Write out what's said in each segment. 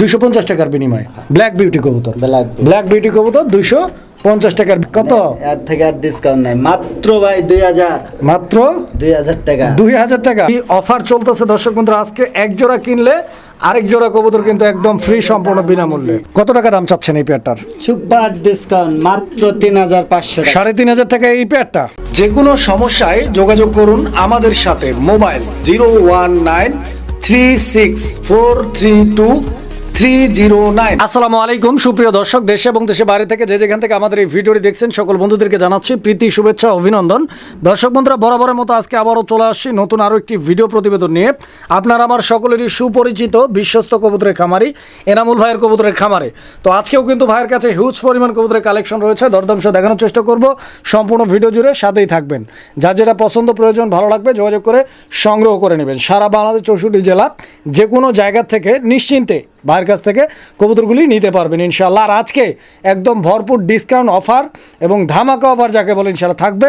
দুইশো পঞ্চাশ টাকার বিনিময়ে। ব্ল্যাক বিউটি কবুতর। ব্ল্যাক বিউটি কবুতর দুইশো পঞ্চাশ টাকার কত? এর থেকে আর ডিসকাউন্ট নাই। মাত্র ভাই দুই হাজার। মাত্র দুই হাজার টাকা। দুই হাজার টাকা। এই অফার চলতেছে দর্শক বন্ধুরা আজকে এক জোড়া কিনলে আরেক জোড়া কবুতর কিন্তু একদম ফ্রি সম্পূর্ণ বিনামূল্যে। কত টাকা দাম চাচ্ছেন এই পেয়ারটার সুপার ডিসকাউন্ট মাত্র তিন হাজার পাঁচশো সাড়ে তিন হাজার টাকা এই পেয়ারটা যে কোনো সমস্যায় যোগাযোগ করুন আমাদের সাথে। Mobile zero one nine three six four three two three zero nine. আসসালামু আলাইকুম, সুপ্রিয় দর্শক, দেশে এবং দেশে বাইরে থেকে যে যেখান থেকে আমাদের এই ভিডিওটি দেখছেন, সকল বন্ধুদেরকে জানাচ্ছি প্রীতি, শুভেচ্ছা, অভিনন্দন। দর্শক বন্ধুরা, বরাবরের মতো আজকে আবারও চলে আসছি নতুন আরও একটি ভিডিও প্রতিবেদন নিয়ে। আপনার আমার সকলেরই সুপরিচিত বিশ্বস্ত কবুতরের খামারি, এনামুল ভাইয়ের কবুতরের খামারে। তো আজকেও কিন্তু ভাইয়ের কাছে হিউজ পরিমাণ কবুতরের কালেকশন রয়েছে। দরদাম দেখানোর চেষ্টা করব। সম্পূর্ণ ভিডিও জুড়ে সাথেই থাকবেন। যার যেটা পছন্দ প্রয়োজন, ভালো লাগবে, যোগাযোগ করে সংগ্রহ করে নেবেন। সারা বাংলাদেশ চৌষট্টি জেলা, যে কোনো জায়গা থেকে নিশ্চিন্তে ভাইয়ের কাছ থেকে কবুতরগুলি নিতে পারবেন ইনশাল্লাহ আর আজকে একদম ভরপুর ডিসকাউন্ট অফার এবং ধামাকা অফার যাকে বলে ইনশাল্লাহ থাকবে।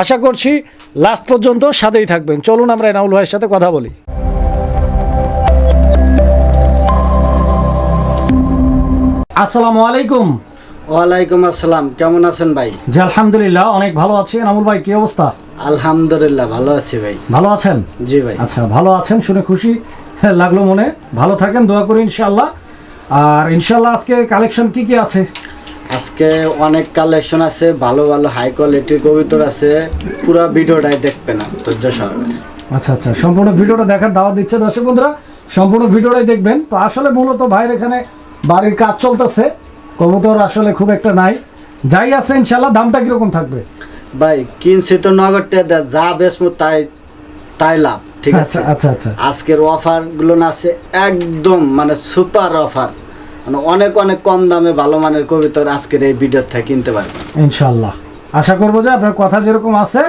আশা করছি লাস্ট পর্যন্ত সাথেই থাকবেন। চলুন আমরা এনাউল ভাইয়ের সাথে কথা বলি। আসসালামু আলাইকুম। ওয়ালাইকুম আসসালাম। কেমন আছেন ভাই? জি আলহামদুলিল্লাহ অনেক ভালো আছি। এনামুল ভাই কি অবস্থা? আলহামদুলিল্লাহ ভালো আছি ভাই। ভালো আছেন? জি ভাই। আচ্ছা ভালো আছেন শুনে খুশি। লাগল মনে। ভালো থাকেন দোয়া করি ইনশাল্লাহ আর ইনশাল্লাহ আজকে কালেকশন কি কি আছে? আজকে অনেক কালেকশন আছে ভালো ভালো হাই কোয়ালিটির কবিতর আছে। পুরো ভিডিওটাই দেখবেন ধৈর্য সহকারে। আচ্ছা আচ্ছা সম্পূর্ণ ভিডিওটা দেখার দাওয়াত দিচ্ছে দর্শক বন্ধুরা। সম্পূর্ণ ভিডিওটাই দেখবেন। তো আসলে মূলত ভাইয়ের এখানে বাড়ির কাজ চলতেছে। কবুতর আসলে খুব একটা নাই। যাই আছে ইনশাল্লাহ দামটা কীরকম থাকবে? ভাই কিনছি তো নগরটা যা বেশ তাই তাই লাভ। ঠিক আছে? আচ্ছা আচ্ছা আচ্ছা। আজকের অফারগুলো না আছে একদম মানে সুপার অফার। মানে অনেক অনেক কম দামে ভালো মানের কবিতর আজকের এই ভিডিও থেকে কিনতে পারবেন। ইনশাল্লাহ। আশা করব যে আপনার কথা যেরকম আছে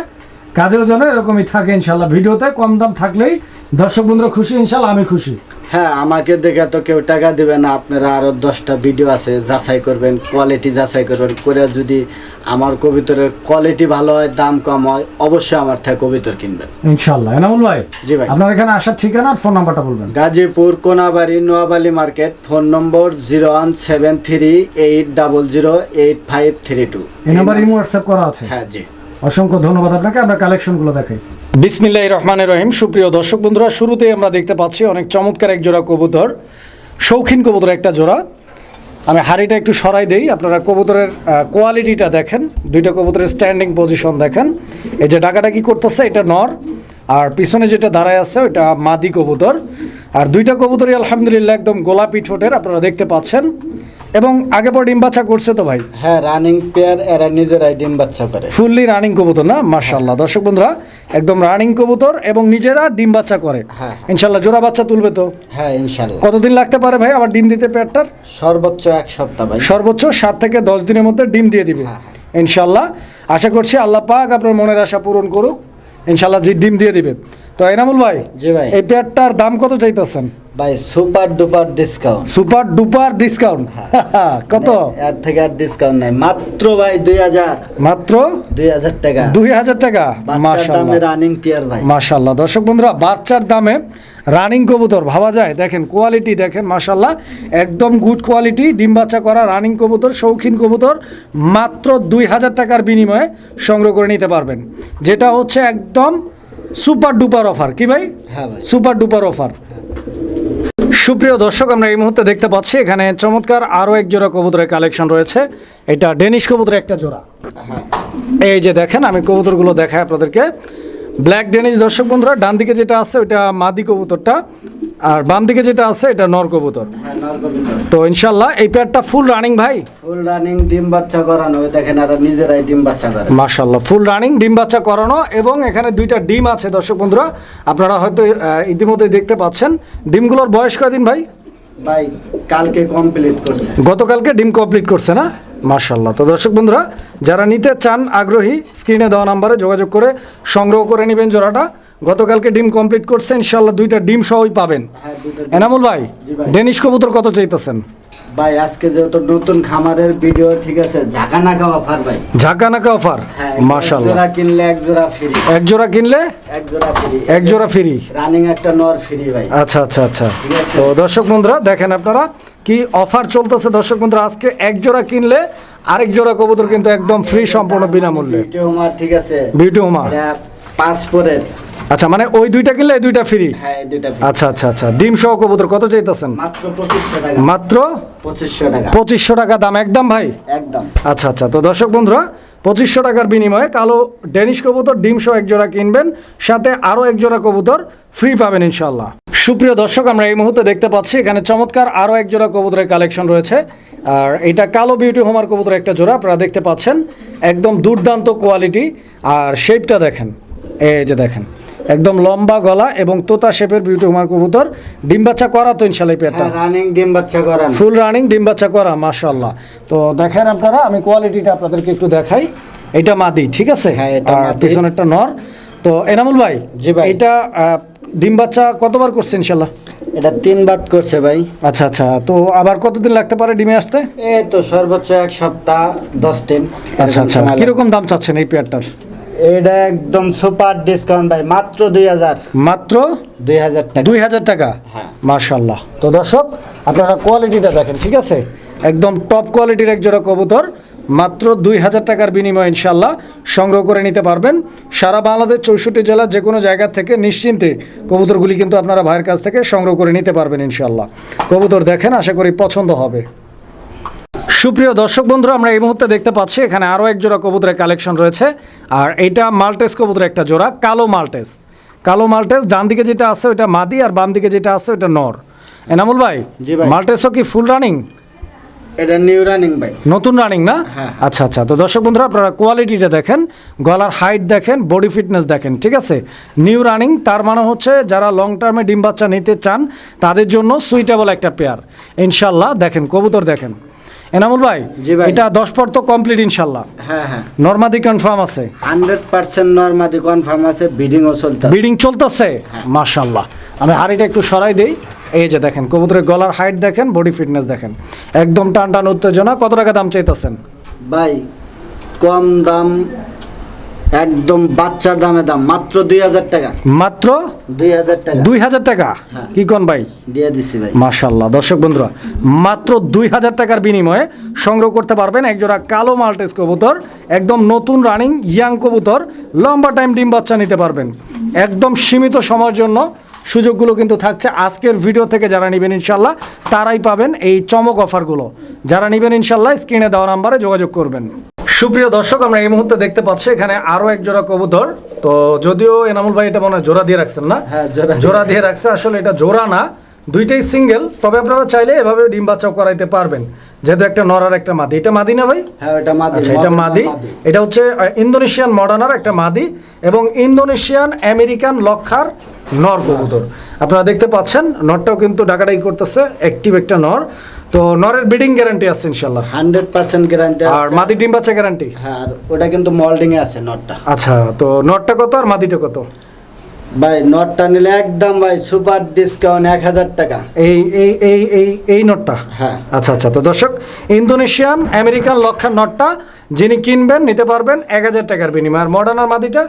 কাজেও যেন এরকমই থাকে ইনশাল্লাহ। ভিডিওতে কম দাম থাকলেই দর্শক বন্ধুরা খুশি ইনশাল্লাহ আমি খুশি। হ্যাঁ আমাকে দেখে তো কেউ টাকা দিবে না। আপনারা আরও দশটা ভিডিও আছে যাচাই করবেন কোয়ালিটি যাচাই করবেন। করে যদি আমার কবিতরের কোয়ালিটি ভালো হয় দাম কম হয় অবশ্যই আমার থেকে কবিতর কিনবেন। ইনশাল্লাহ এনামুল ভাই জি ভাই। আপনার এখানে আসার ঠিকানা আর ফোন নাম্বারটা বলবেন। Gazipur Konabari Noabali market phone number zero one seven three eight double zero eight five three two এই নাম্বার ইমো হোয়াটসঅ্যাপ করা আছে? হ্যাঁ জি। অসংখ্য ধন্যবাদ আপনাকে। আমরা কালেকশনগুলো দেখাই। বিসমিল্লাহ রহমানের রহিম। সুপ্রিয় দর্শক বন্ধুরা, শুরুতেই আমরা দেখতে পাচ্ছি অনেক চমৎকার এক জোড়া কবুতর, শৌখিন কবুতর একটা জোড়া। আমি হাড়িটা একটু সরাই দেই, আপনারা কবুতরের কোয়ালিটিটা দেখেন, দুইটা কবুতরের স্ট্যান্ডিং পজিশন দেখেন। এই যে ডাকাটা কি করতেছে, এটা নর, আর পিছনে যেটা দাঁড়ায় আছে, ওইটা মাদি কবুতর। আর দুইটা কবুতরই আলহামদুলিল্লাহ একদম গোলাপি ঠোঁটের, আপনারা দেখতে পাচ্ছেন। এবং আগে পর ডিম বাচ্চা করছে তো ভাই? হ্যাঁ রানিং পেয়ার এরা নিজেরাই ডিম বাচ্চা করে। ফুললি রানিং কবুতর না? মাশাল্লাহ দর্শক বন্ধুরা একদম রানিং কবুতর এবং নিজেরা ডিম বাচ্চা করে। হ্যাঁ। ইনশাল্লাহ জোড়া বাচ্চা তুলবে তো? হ্যাঁ ইনশাল্লাহ কতদিন লাগতে পারে ভাই আবার ডিম দিতে পেয়ারটার সর্বোচ্চ এক সপ্তাহ ভাই। সর্বোচ্চ সাত থেকে দশ দিনের মধ্যে ডিম দিয়ে দিবে। হ্যাঁ, ইনশাল্লাহ আশা করছি আল্লাহ পাক আপনার মনের আশা পূরণ করুক। ইনশাল্লাহ যে ডিম দিয়ে দিবে। তো এনামুল ভাই জি ভাই। এই পেয়ারটার দাম কত চাইতেছেন? ভাই super duper discount super duper discount কত? এর থেকে আর ডিসকাউন্ট নাই। মাত্র ভাই দুই হাজার। মাত্র? দুই হাজার টাকা। দুই হাজার টাকা? বাচ্চার মাশাল্লাহ দামে রানিং পেয়ার ভাই। মাশাল্লাহ দর্শক বন্ধুরা বাচ্চার দামে রানিং কবুতর ভাবা যায়? দেখেন কোয়ালিটি দেখেন মাশাল্লাহ একদম গুড কোয়ালিটি ডিম বাচ্চা করা রানিং কবুতর শৌখিন কবুতর মাত্র দুই হাজার টাকার বিনিময়ে সংগ্রহ করে নিতে পারবেন। যেটা হচ্ছে একদম সুপার ডুপার অফার কি ভাই? হ্যাঁ ভাই। সুপার ডুপার অফার সুপ্রিয় দর্শক, আমরা এই মুহূর্তে দেখতে পাচ্ছি, এখানে চমৎকার আরও এক জোড়া কবুতরের কালেকশন রয়েছে। এটা ডেনিশ কবুতরের একটা জোড়া। এই যে দেখেন, আমি কবুতরগুলো দেখাই আপনাদেরকে। ব্ল্যাক ডেনিশ, দর্শক বন্ধুরা ডান দিকে যেটা আছে, ওইটা মাদি কবুতরটা। আর বাম দিকে যেটা আছে এটা নর কবুতর। হ্যাঁ তো ইনশাল্লাহ এই পেয়ারটা ফুল রানিং ভাই? ফুল রানিং ডিম বাচ্চা করানো দেখেন আর নিজেরাই ডিম বাচ্চা করে। মাশাল্লাহ ফুল রানিং ডিম বাচ্চা করানো এবং এখানে দুইটা ডিম আছে দর্শক বন্ধুরা। আপনারা হয়তো ইতিমধ্যে দেখতে পাচ্ছেন। ডিমগুলোর বয়স কয়দিন ভাই? ভাই কালকে কমপ্লিট করছে। গতকালকে ডিম কমপ্লিট করছে না? মার্শাল্লাহ তো দর্শক বন্ধুরা যারা নিতে চান আগ্রহী স্ক্রিনে দেওয়া নাম্বারে যোগাযোগ করে সংগ্রহ করে নেবেন জোড়াটা। গতকালকে ডিম কমপ্লিট করছে ইনশাল্লাহ দুইটা ডিম সহই পাবেন। হ্যাঁ এনামুল ভাই ডেনিশ কবুতর কত চাইতেছেন? ভাই আজকে যেহেতু নতুন খামারের ভিডিও ঠিক আছে ঝাঁকা নাকা অফার ভাই। ঝাঁকা নাকা অফার হ্যাঁ মাশাল্লাহ এক জোড়া কিনলে এক জোড়া ফ্রি এক জোড়া কিনলে? এক জোড়া ফ্রি এক জোড়া ফ্রি রানিং একটা নর ফ্রি ভাই। আচ্ছা আচ্ছা আচ্ছা। তো দর্শক বন্ধুরা দেখেন আপনারা কি অফার চলতেছে। দর্শক বন্ধুরা আজকে এক জোড়া কিনলে আরেক জোড়া কবুতর কিন্তু একদম ফ্রি সম্পূর্ণ বিনামূল্যে। বিউটি উমার ঠিক আছে। বিউটি এটা পাঁচ পরের। আচ্ছা মানে ওই দুইটা কিনলে এই দুইটা ফ্রি হ্যাঁ দুইটা আচ্ছা আচ্ছা আচ্ছা। ডিম সহ কবুতর কত চাইতেছেন? মাত্র পঁচিশশো টাকা। মাত্র? টাকা। দাম একদম ভাই? একদম। আচ্ছা আচ্ছা। তো দর্শক বন্ধুরা পঁচিশশো টাকার বিনিময়ে কালো ডেনিশ কবুতর ডিম সহ এক জোড়া কিনবেন সাথে আরও এক জোড়া কবুতর ফ্রি পাবেন ইনশাল্লাহ সুপ্রিয় দর্শক আমরা এই মুহূর্তে দেখতে পাচ্ছি এখানে চমৎকার আরও এক জোড়া কবুতরের কালেকশন রয়েছে। আর এটা কালো বিউটি হোমার কবুতর একটা জোড়া আপনারা দেখতে পাচ্ছেন একদম দুর্দান্ত কোয়ালিটি আর শেপটা দেখেন এই যে দেখেন। একদম লম্বা গলা এবং তোতা শেপের বিউটি হোমার কবুতর। ডিম বাচ্চা করা তো ইনশাল্লাহ এই পেয়ারটা হ্যাঁ রানিং ডিম বাচ্চা করা। ফুল রানিং ডিম বাচ্চা করা মাশাল্লাহ তো দেখেন আপনারা আমি কোয়ালিটিটা আপনাদেরকে একটু দেখাই। এটা মাদি ঠিক আছে? হ্যাঁ, এটা। পিছনেরটা নর। তো এনামুল ভাই জি ভাই। এটা ডিম বাচ্চা কতবার করছে ইনশাল্লাহ এটা তিন বাদ করছে ভাই। আচ্ছা আচ্ছা। তো আবার কতদিন লাগতে পারে ডিমে আসতে? এই তো সর্বোচ্চ এক সপ্তাহ দশ দিন। আচ্ছা আচ্ছা। কীরকম দাম চাচ্ছেন এই পেয়ারটার? এটা একদম সুপার ডিসকাউন্ট ভাই মাত্র দুই হাজার। মাত্র দুই হাজার টাকা। দুই হাজার টাকা? হ্যাঁ। মাশাল্লাহ তো দর্শক আপনারা কোয়ালিটিটা দেখেন ঠিক আছে? একদম টপ কোয়ালিটির এক জোড়া কবুতর মাত্র দুই হাজার টাকার বিনিময়ে ইনশাল্লাহ সংগ্রহ করে নিতে পারবেন। সারা বাংলাদেশ চৌষট্টি জেলার যে কোনো জায়গা থেকে নিশ্চিন্তে কবুতরগুলি কিন্তু আপনারা ভাইয়ের কাছ থেকে সংগ্রহ করে নিতে পারবেন ইনশাল্লাহ কবুতর দেখেন আশা করি পছন্দ হবে। সুপ্রিয় দর্শক বন্ধুরা আমরা এই মুহূর্তে দেখতে পাচ্ছি এখানে আরও এক জোড়া কবুতরের কালেকশন রয়েছে। আর এইটা মাল্টেস কবুতরের একটা জোড়া কালো মাল্টেস। কালো মাল্টেস ডান দিকে যেটা আছে ওটা মাদি আর বাম দিকে যেটা আছে ওটা নর। এনামুল ভাই মাল্টেসও কি ফুল রানিং এটা নিউ রানিং ভাই। নতুন রানিং না? হ্যাঁ। আচ্ছা আচ্ছা। তো দর্শক বন্ধুরা আপনারা কোয়ালিটিটা দেখেন গলার হাইট দেখেন বডি ফিটনেস দেখেন ঠিক আছে? নিউ রানিং তার মানে হচ্ছে যারা লং টার্মে ডিম বাচ্চা নিতে চান তাদের জন্য সুইটেবল একটা পেয়ার ইনশাল্লাহ দেখেন কবুতর দেখেন। এনামুল ভাই। এটা দশ পর তো কমপ্লিট ইনশাল্লাহ। হ্যাঁ হ্যাঁ। নর্মাদি কনফার্ম আছে। হান্ড্রেড পার্সেন্ট নর্মাদি কনফার্ম আছে বিডিংও চলতে বিডিং চলতেছে? মাশাল্লাহ। আমি হাড়িটা একটু সরাই দেই। এই যে দেখেন কবুতরের গলার হাইট দেখেন বডি ফিটনেস দেখেন। একদম টান টান উত্তেজনা। কত টাকা দাম চাইতেছেন? ভাই কম দাম একদম বাচ্চার দামে দাম মাত্র দুই হাজার টাকা। মাত্র দুই হাজার টাকা। দুই হাজার টাকা? হ্যাঁ। কি কোন ভাই? দিয়ে দিছি ভাই। মাশাল্লাহ দর্শক বন্ধুরা মাত্র দুই হাজার টাকার বিনিময়ে সংগ্রহ করতে পারবেন একজোড়া কালো মাল্টেস কবুতর একদম নতুন রানিং ইয়াং কবুতর লম্বা টাইম ডিম বাচ্চা নিতে পারবেন। একদম সীমিত সময়ের জন্য সুযোগগুলো কিন্তু থাকছে। আজকের ভিডিও থেকে যারা নেবেন ইনশাল্লাহ তারাই পাবেন এই চমক অফারগুলো। যারা নেবেন ইনশাল্লাহ স্ক্রিনে দেওয়া নাম্বারে যোগাযোগ করবেন। সুপ্রিয় দর্শক আমরা এই মুহূর্তে দেখতে পাচ্ছি এখানে আরও এক জোড়া কবুতর। তো যদিও এনামুল ভাই এটা মনে হয় জোড়া দিয়ে রাখছেন না? হ্যাঁ, জোড়া দিয়ে রাখছে আসলে এটা জোড়া না দুইটাই সিঙ্গেল। তবে আপনারা চাইলে এভাবে ডিম বাচ্চাও করাইতে পারবেন। যেহেতু একটা নর আর একটা মাদি। এটা মাদি না ভাই? হ্যাঁ এটা মাদি আচ্ছা এটা মাদি। এটা হচ্ছে ইন্দোনেশিয়ান মডার্নার একটা মাদি এবং ইন্দোনেশিয়ান আমেরিকান লক্ষার নর কবুতর। আপনারা দেখতে পাচ্ছেন নরটাও কিন্তু ডাকাডাকি করতেছে অ্যাক্টিভ একটা নর। তো নরের ব্রিডিং গ্যারান্টি আছে হান্ড্রেড পার্সেন্ট গ্যারান্টি আর মাদি ডিম বাচ্চা গ্যারান্টি হ্যাঁ আর ওটা কিন্তু মল্ডিং এ আছে নটটা। আচ্ছা তো নরটা কত আর মাদিটা কত? ভাই নটটা নিলে একদম ভাই সুপার ডিসকাউন্ট এক হাজার টাকা। এই এই এই এই এই নটটা? হ্যাঁ। আচ্ছা আচ্ছা তো দর্শক ইন্দোনেশিয়ান আমেরিকান লক্ষার নটটা যিনি কিনবেন নিতে পারবেন এক হাজার টাকার বিনিময়। আর মডার্ন আর মাদিটা?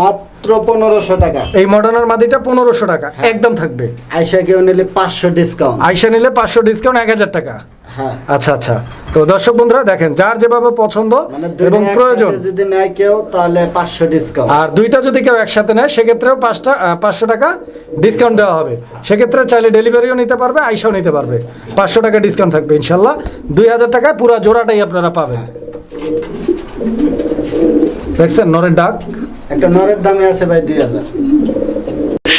মাত্র পনেরোশো টাকা। এই মডার্নার মাদিটা পনেরোশো টাকা একদম থাকবে। আইসা কেউ নিলে পাঁচশো ডিসকাউন্ট আইসা নিলে পাঁচশো ডিসকাউন্ট এক হাজার টাকা। হ্যাঁ। আচ্ছা আচ্ছা। তো দর্শক বন্ধুরা দেখেন যার যেভাবে পছন্দ মানে এবং প্রয়োজন। যদি নেয় কেউ তাহলে পাঁচশো ডিসকাউন্ট আর দুইটা যদি কেউ একসাথে নেয় সেক্ষেত্রেও পাঁচটা পাঁচশো টাকা ডিসকাউন্ট দেওয়া হবে। সেক্ষেত্রে চাইলে ডেলিভারিও নিতে পারবে আইসাও নিতে পারবে। পাঁচশো টাকা ডিসকাউন্ট থাকবে ইনশাল্লাহ। দুই হাজার টাকায় পুরো জোড়াটাই আপনারা পাবেন। দেখছেন নরের ডাক। একটা নরের দামে আছে ভাই দুই হাজার।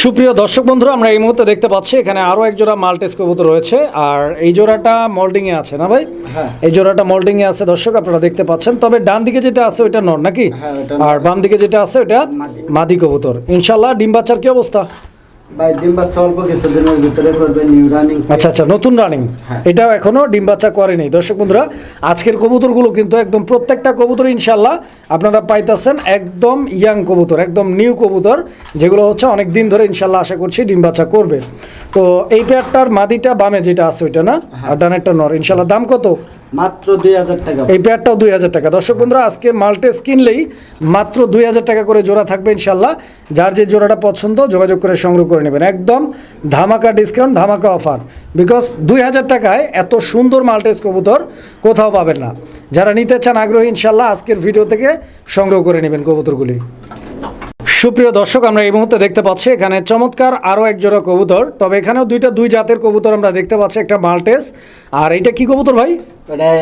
সুপ্রিয় দর্শক বন্ধুরা আমরা এই মুহূর্তে দেখতে পাচ্ছি এখানে আরও এক জোড়া মাল্টেস কবুতর রয়েছে আর এই জোড়াটা মল্ডিং এ আছে না ভাই? হ্যাঁ। এই জোড়াটা মল্ডিং এ আছে দর্শক আপনারা দেখতে পাচ্ছেন। তবে ডান দিকে যেটা আছে ওইটা নর নাকি? হ্যাঁ, ওটা আর বাম দিকে যেটা আছে ওইটা মাদি। মাদি কবুতর। ইনশাল্লাহ ডিম বাচ্চার কি অবস্থা? ভাই ডিম বাচ্চা অল্প কিছুদিনের ভিতরে করবে নিউ রানিং আচ্ছা আচ্ছা নতুন রানিং হ্যাঁ। এটাও এখনও ডিম বাচ্চা করেনি। দর্শক বন্ধুরা আজকের কবুতরগুলো কিন্তু একদম প্রত্যেকটা কবুতর ইনশাল্লাহ আপনারা পাইতেছেন একদম ইয়াং কবুতর একদম নিউ কবুতর যেগুলো হচ্ছে অনেক দিন ধরে ইনশাল্লাহ আশা করছি ডিম বাচ্চা করবে। তো এই পেয়ারটার মাদিটা বামে যেটা আছে ওইটা না? আর ডানেরটা নর। ইনশাল্লাহ দাম কত? মাত্র দুই হাজার টাকা। এই পেয়ারটাও দুই হাজার টাকা। দর্শক বন্ধুরা, আজকে মাল্টেস কিনলেই মাত্র দুই হাজার টাকা করে জোড়া থাকবে ইনশাল্লাহ। যার যে জোড়াটা পছন্দ, যোগাযোগ করে সংগ্রহ করে নেবেন। একদম ধামাকা ডিসকাউন্ট ধামাকা অফার বিকজ দুই হাজার টাকায় এত সুন্দর মাল্টেস কবুতর কোথাও পাবেন না। যারা নিতে চান আগ্রহী, ইনশাল্লাহ আজকের ভিডিও থেকে সংগ্রহ করে নেবেন কবুতরগুলি। সুপ্রিয় দর্শক, আমরা এই মুহূর্তে দেখতে পাচ্ছি, এখানে চমৎকার আরও এক জোড়া কবুতর। তবে এখানেও দুইটা দুই জাতের কবুতর আমরা দেখতে পাচ্ছি, একটা মাল্টেস। আর এইটা কি কবুতর ভাই?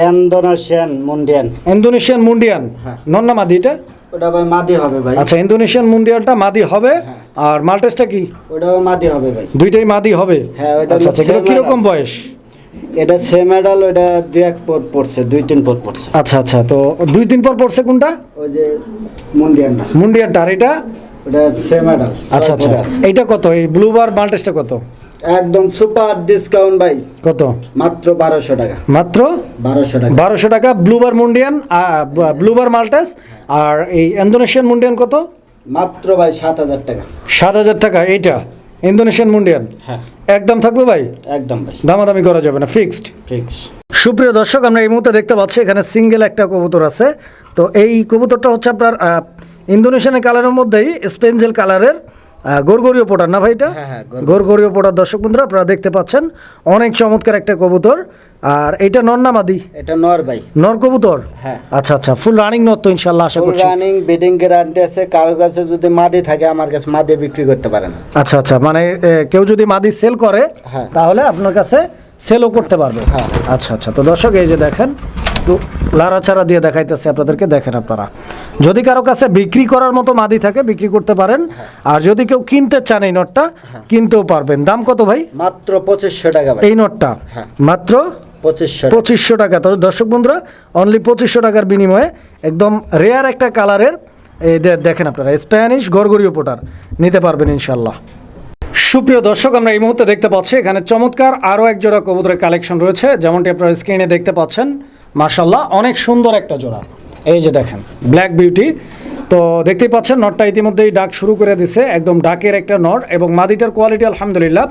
Indonesian Mondain. Indonesian Mondain. হ্যাঁ। নন্না মাদি এটা? ওটা ভাই মাদি হবে ভাই। আচ্ছা ইন্দোনেশিয়ান মাদি হবে। হ্যাঁ। আর মাল্টেসটা কি? ওটাও মাদি হবে ভাই। দুইটাই মাদি হবে? হ্যাঁ, আচ্ছা আচ্ছা কীরকম বয়স? এটা সে মেডাল ওটা দুই এক পর পড়ছে দুই তিন পর পড়ছে। আচ্ছা আচ্ছা তো দুই পর পড়ছে কোনটা? ওই যে মুন্ডিয়ানটা। মুন্ডিয়ানটা আর এটা? ওটা সে মেডাল আচ্ছা আচ্ছা। এইটা কত? এই ব্লুবার মাল্টেসটা কত? একদম সুপার ডিসকাউন্ট ভাই। কত? মাত্র বারোশো টাকা। মাত্র? বারোশো টাকা। বারোশো টাকা ব্লুবার মুন্ডিয়ান ব্লুবার মাল্টেস আর এই ইন্দোনেশিয়ান মুন্ডিয়ান কত? মাত্র ভাই সাত হাজার টাকা। সাত হাজার টাকা এইটা? Indonesian Mondain? হ্যাঁ। একদম থাকবে ভাই? একদম ভাই। দামাদামি করা যাবে না ফিক্সড ঠিক সুপ্রিয় দর্শক আমরা এই মুহূর্তে দেখতে পাচ্ছি এখানে সিঙ্গেল একটা কবুতর আছে। তো এই কবুতরটা হচ্ছে আপনার আহ, ইন্দোনেশিয়ানের কালারের মধ্যেই স্পেঞ্জেল কালারের গোরগরীয় পোটার না ভাই এটা? হ্যাঁ, হ্যাঁ, গোরগরীয়। পোটার দর্শক বন্ধুরা আপনারা দেখতে পাচ্ছেন অনেক চমৎকার একটা কবুতর। আর এইটা নন্নামাদি এটা নর ভাই। নর কবুতর? হ্যাঁ। আচ্ছা আচ্ছা ফুল রানিং নর তো ইনশাল্লাহ আশা করছি। রানিং বিডিং গ্যারান্টি আছে কারও কাছে যদি মাদি থাকে আমার কাছে মাদি বিক্রি করতে পারেন। আচ্ছা আচ্ছা মানে কেউ যদি মাদি সেল করে হ্যাঁ। তাহলে আপনার কাছে সেলও করতে পারবে। হ্যাঁ। আচ্ছা আচ্ছা তো দর্শক এই যে দেখেন একটু লাড়াচাড়া দিয়ে দেখাইতেছে আপনাদেরকে দেখেন আপনারা। যদি কারও কাছে বিক্রি করার মতো মাদি থাকে বিক্রি করতে পারেন। হ্যাঁ। আর যদি কেউ কিনতে চান এই নটটা কিনতেও পারবেন। দাম কত ভাই? মাত্র পঁচিশশো টাকা এই নটটা? হ্যাঁ। মাত্র পঁচিশশো পঁচিশশো টাকা। তো দর্শক বন্ধুরা অনলি পঁচিশশো টাকার বিনিময়ে একদম রেয়ার একটা কালারের এই দেখেন আপনারা স্প্যানিশ গরগরীয় পোটার। নিতে পারবেন ইনশাল্লাহ সুপ্রিয় দর্শক আমরা এই মুহূর্তে দেখতে পাচ্ছি এখানে চমৎকার আরও এক জোড়া কবুতরের কালেকশন রয়েছে। যেমনটি আপনারা স্ক্রিনে দেখতে পাচ্ছেন মার্শাল্লাহ অনেক সুন্দর একটা জোড়া। এই যে দেখেন ব্ল্যাক বিউটি তো দেখতেই পাচ্ছেন নটটা ইতিমধ্যেই ডাক শুরু করে দিছে একদম ডাকের একটা নট এবং মাদিটার কোয়ালিটি আলহামদুলিল্লাহ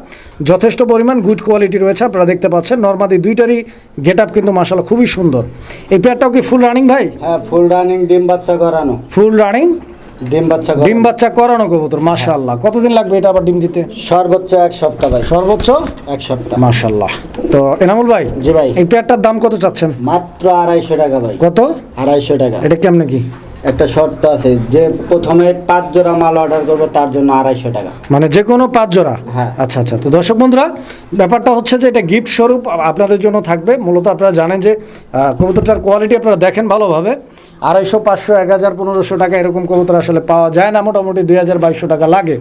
যথেষ্ট পরিমাণ গুড কোয়ালিটি রয়েছে আপনারা দেখতে পাচ্ছেন নর্মাদি দুইটারই গেট আপ কিন্তু মাসাল খুবই সুন্দর। এই পেয়ারটাও কি ফুল রানিং ভাই? হ্যাঁ ফুল রানিং ডিম বাচ্চা করানো ফুল রানিং ডিম বাচ্চা ডিম। বাচ্চা করানো কবুতর মাশাআল্লাহ। কতদিন লাগবে এটা আবার ডিম দিতে? সর্বোচ্চ এক সপ্তাহ ভাই। সর্বোচ্চ? এক সপ্তাহ। মাশাআল্লাহ। তো এনামুল ভাই জি ভাই। এই পেয়ারটার দাম কত চাচ্ছেন? মাত্র আড়াইশো টাকা ভাই। কত? আড়াইশো টাকা। এটা কেমনে কি? একটা শর্ত আছে যে প্রথমে পাঁচ জোড়া মাল অর্ডার করবে তার জন্য আড়াইশো টাকা। মানে যে কোনো পাঁচ জোড়া? হ্যাঁ। আচ্ছা আচ্ছা। তো দর্শক বন্ধুরা ব্যাপারটা হচ্ছে যে এটা গিফট স্বরূপ আপনাদের জন্য থাকবে। মূলত আপনারা জানেন যে কবুতরটার কোয়ালিটি আপনারা দেখেন ভালোভাবে। আড়াইশো পাঁচশো এক হাজার পনেরোশো টাকা এরকম কবুতর আসলে পাওয়া যায় না। মোটামুটি দুই হাজার বাইশশো টাকা লাগে।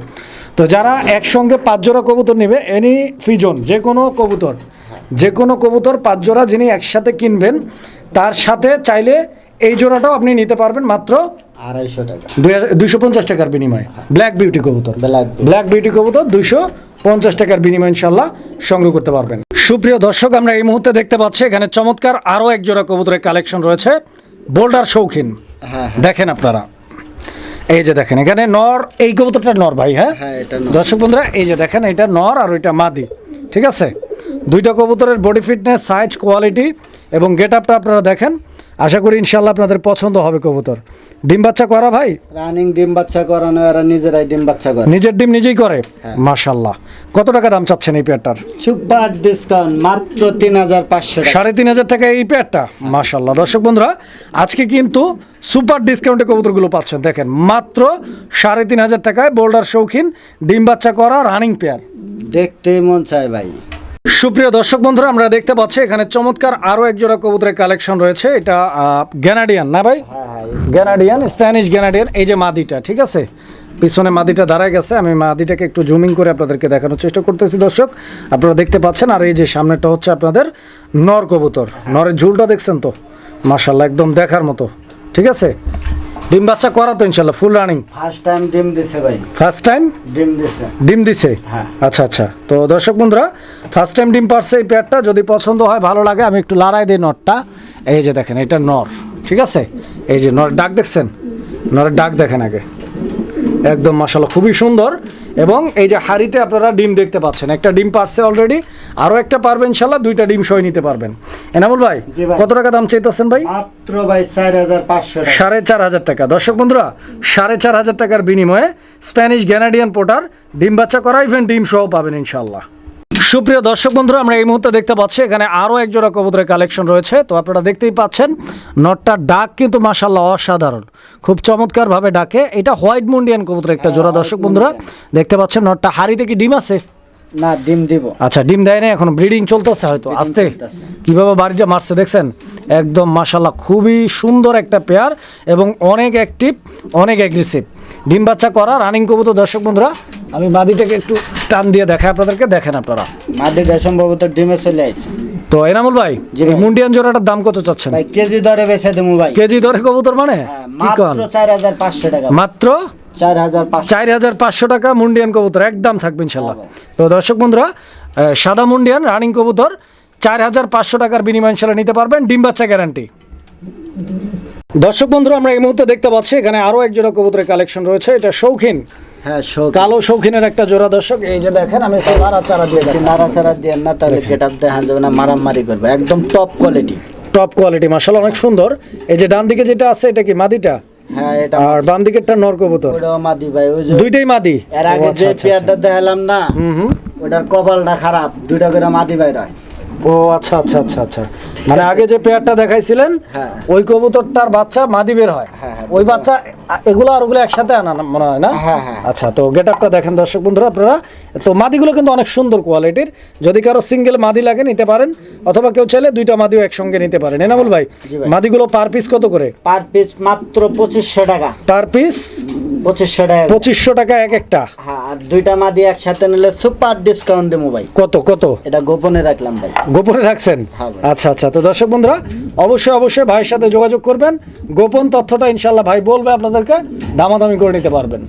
তো যারা একসঙ্গে পাঁচ জোড়া কবুতর নেবে এনি ফিজন যে কোনো কবুতর যে কোনো কবুতর পাঁচ জোড়া যিনি একসাথে কিনবেন তার সাথে চাইলে এই জোড়াটাও আপনি নিতে পারবেন মাত্র আড়াইশো টাকা। দুইশো পঞ্চাশ টাকার বিনিময়ে। ব্ল্যাক বিউটি কবুতর। ব্ল্যাক ব্ল্যাক বিউটি কবুতর দুইশো পঞ্চাশ টাকার বিনিময়ে ইনশাল্লাহ সংগ্রহ করতে পারবেন। সুপ্রিয় দর্শক আমরা এই মুহূর্তে দেখতে পাচ্ছি এখানে চমৎকার আরও এক জোড়া কবুতরের কালেকশন রয়েছে। বোল্ডার শৌখিন। হ্যাঁ দেখেন আপনারা। এই যে দেখেন এখানে নর এই কবুতরটা নর ভাই হ্যাঁ? হ্যাঁ দর্শক বন্ধুরা এই যে দেখেন এটা নর আর ওইটা মাদি ঠিক আছে? দুইটা কবুতরের বডি ফিটনেস সাইজ কোয়ালিটি এবং গেট আপটা আপনারা দেখেন। আশা করি ইনশাল্লাহ আপনাদের পছন্দ হবে কবুতর। ডিম বাচ্চা করা ভাই? রানিং ডিম বাচ্চা করানো এরা নিজেরাই ডিম বাচ্চা করে। নিজের ডিম নিজেই করে? হ্যাঁ। মাশাল্লাহ কত টাকা দাম চাচ্ছেন এই পেয়ারটার? সুপার ডিসকাউন্ট মাত্র তিন হাজার পাঁচশো টাকা। সাড়ে তিন হাজার টাকা এই পেয়ারটা? মাশাল্লাহ দর্শক বন্ধুরা আজকে কিন্তু সুপার ডিসকাউন্টে কবুতরগুলো পাচ্ছেন। দেখেন মাত্র সাড়ে তিন হাজার টাকায় বোল্ডার শৌখিন ডিম বাচ্চা করা রানিং পেয়ার। দেখতেই মন চায় ভাই। সুপ্রিয় দর্শক বন্ধুরা আমরা দেখতে পাচ্ছি এখানে চমৎকার আরও এক জোড়া কবুতরের কালেকশন রয়েছে। এটা গ্যানাডিয়ান না ভাই? হ্যাঁ হ্যাঁ গ্যানাডিয়ান স্প্যানিশ গ্যানাডিয়ান এই যে মাদিটা ঠিক আছে? পিছনে মাদিটা দাঁড়ায় গেছে আমি মাদিটাকে একটু জুমিং করে আপনাদেরকে দেখানোর চেষ্টা করতেছি দর্শক। আপনারা দেখতে পাচ্ছেন আর এই যে সামনেটা হচ্ছে আপনাদের নর কবুতর। নরের ঝুলটা দেখছেন তো? মাশাল্লাহ একদম দেখার মতো ঠিক আছে? ডিম বাচ্চা করা তো ইনশাল্লাহ ফুল রানিং ফার্স্ট টাইম ডিম দিছে ভাই। ফার্স্ট টাইম ডিম দিছে। ডিম দিছে? হ্যাঁ। আচ্ছা আচ্ছা। তো দর্শক বন্ধুরা ফার্স্ট টাইম ডিম পারছে এই পেয়ারটা যদি পছন্দ হয় ভালো লাগে আমি একটু লড়াই দিই নরটা এই যে দেখেন এটা নর ঠিক আছে? এই যে নর ডাক দেখছেন? নরের ডাক দেখেন আগে। একদম মাসাল্লাহ খুবই সুন্দর। এবং এই যে হাড়িতে আপনারা ডিম দেখতে পাচ্ছেন একটা ডিম পারছে অলরেডি আরও একটা পারবেন ইনশাল্লাহ দুইটা ডিম সহ নিতে পারবেন। এনামুল ভাই কত টাকা দাম চাইতেছেন ভাই? মাত্র ভাই চার হাজার পাঁচশো সাড়ে চার হাজার টাকা। দর্শক বন্ধুরা সাড়ে চার হাজার টাকার বিনিময়ে স্প্যানিশ গ্যানাডিয়ান পোটার ডিম বাচ্চা করা ইভেন ডিম সহ পাবেন ইনশাল্লাহ সুপ্রিয় দর্শক বন্ধুরা আমরা এই মুহূর্তে দেখতে পাচ্ছি এখানে আরও এক জোড়া কবুতরের কালেকশন রয়েছে। তো আপনারা দেখতেই পাচ্ছেন নটটার ডাক কিন্তু মাসাল্লাহ অসাধারণ। খুব চমৎকারভাবে ডাকে। এটা হোয়াইট মুন্ডিয়ান কবুতরের একটা জোড়া দর্শক বন্ধুরা। দেখতে পাচ্ছেন নটটা হাড়িতে কি ডিম আছে? না ডিম দিব। আচ্ছা ডিম দেয় না এখন ব্রিডিং চলতেছে হয়তো আস্তে। কীভাবে বাড়িটা মারছে দেখছেন? একদম মাশাল্লাহ খুবই সুন্দর একটা পেয়ার এবং অনেক অ্যাক্টিভ অনেক অ্যাগ্রেসিভ ডিম বাচ্চা করা রানিং কবুতর দর্শক বন্ধুরা। আমি মাদিটাকে একটু টান দিয়ে দেখাই আপনাদেরকে দেখেন আপনারা। মাদিটা সম্ভবত ডিমে চলে আইছে তো এনামুল ভাই এই মুন্ডিয়ান জোড়াটার দাম কত চাচ্ছেন? ভাই কেজি দরে বেচে দেবো ভাই। কেজি ধরে কবুতর মানে? হ্যাঁ, মাত্র চার হাজার পাঁচশো টাকা। মাত্র চার হাজার পাঁচশো। টাকা মুন্ডিয়ান কবুতর একদম থাকবে ইনশাল্লাহ। হ্যাঁ তো দর্শক বন্ধুরা সাদা মুন্ডিয়ান রানিং কবুতর চার হাজার পাঁচশো টাকার বিনিময় ইনশাল্লাহ নিতে পারবেন ডিম বাচ্চা গ্যারান্টি। দর্শক বন্ধুরা আমরা এই মুহূর্তে দেখতে পাচ্ছি এখানে আরও এক জোড়া কবুতরের কালেকশন রয়েছে এটা শৌখিন। হ্যাঁ কালো শৌখিনের একটা জোড়া দর্শক এই যে দেখেন আমি একটু নাড়াচাড়া দিয়ে নাড়াচাড়া দিয়ে না তাহলে গেট দেখান যাবে না মারামারি করবে। একদম টপ কোয়ালিটি টপ কোয়ালিটি মাসাল অনেক সুন্দর। এই যে ডান দিকে যেটা আছে এটা কি মাদিটা? হ্যাঁ এটা আর বাম দিকেরটা ওটাও মাদি ভাই ওই দুইটাই মাদি। এর আগে আচ্ছা, যে আচ্ছা, পেয়ারটা দেখালাম না হুম হুম। ওটার কপালটা খারাপ দুইটা করে মাদি বাইর হয় ও আচ্ছা আচ্ছা আচ্ছা আচ্ছা। মানে আগে যে পেয়ারটা দেখাইছিলেন হ্যাঁ। ওই কবুতরটার বাচ্চা মাদি বের হয়। হ্যাঁ, হ্যাঁ, ওই বাচ্চা এগুলো আর ওগুলো একসাথে আনা মনে হয় না। আচ্ছা তো গেট আপটা দেখেন দর্শক বন্ধুরা আপনারা। তো মাদিগুলো কিন্তু অনেক সুন্দর কোয়ালিটির। যদি কারও সিঙ্গেল মাদি লাগে নিতে পারেন অথবা কেউ চাইলে দুইটা মাদিও একসঙ্গে নিতে পারেন। এনামুল ভাই ভাই। মাদিগুলো পার পিস কত করে? পার পিস মাত্র পঁচিশশো টাকা। পার পিস পঁচিশশো টাকা। পঁচিশশো টাকা এক একটা। হ্যাঁ আর দুইটা মাদি একসাথে নিলে সুপার ডিসকাউন্ট দেবো ভাই। কত কত? এটা গোপনে রাখলাম ভাই। গোপনে রাখছেন? আচ্ছা আচ্ছা তো দর্শক বন্ধুরা, অবশ্যই অবশ্যই ভাইয়ের সাথে যোগাযোগ করবেন। গোপন তথ্যটা ইনশাল্লাহ ভাই বলবে আপনাদেরকে, দামাদামি করে নিতে পারবেন।